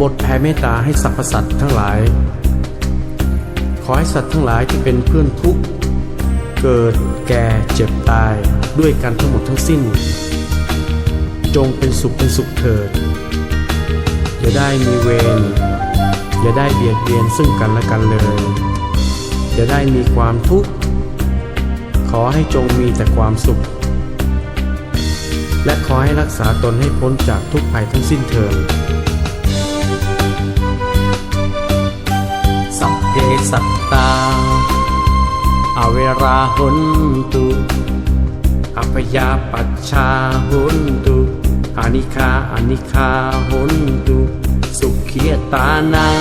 บทแผ่เมตตาให้สรรพสัตว์ทั้งหลาย ขอให้สัตว์ทั้งหลายที่เป็นเพื่อนทุกข์เกิดแก่เจ็บตายด้วยกันทั้งหมดทั้งสิ้น จงเป็นสุขเป็นสุขเถิด อย่าได้มีเวรอย่าได้เบียดเบียนซึ่งกันและกันเลย อย่าได้มีความทุกข์ ขอให้จงมีแต่ความสุข และขอให้รักษาตนให้พ้นจากทุกภัยทั้งสิ้นเถิด สัตตาอเวราหุนตุอัพยาปัชชาหุนตุอานิคาอานิคาหุนตุสุขียตานัง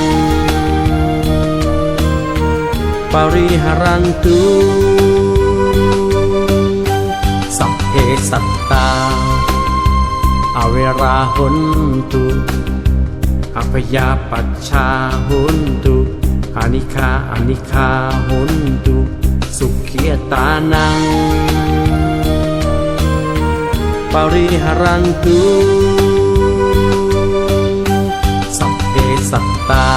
ปริหารันตุสัพเพสัตตาอเวราหุนตุอัพยาปัชชาหุนตุ อานิคาอานิคาหุนตุสุขียตานัง ปริหารันตุสัพเพสัตตา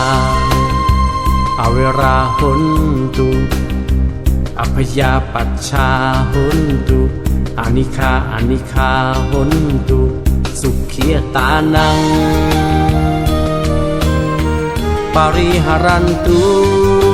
อเวราหุนตุอัพยาปัชชาหุนตุอานิคาอานิคาหุนตุสุขียตานัง ปริหารันตุ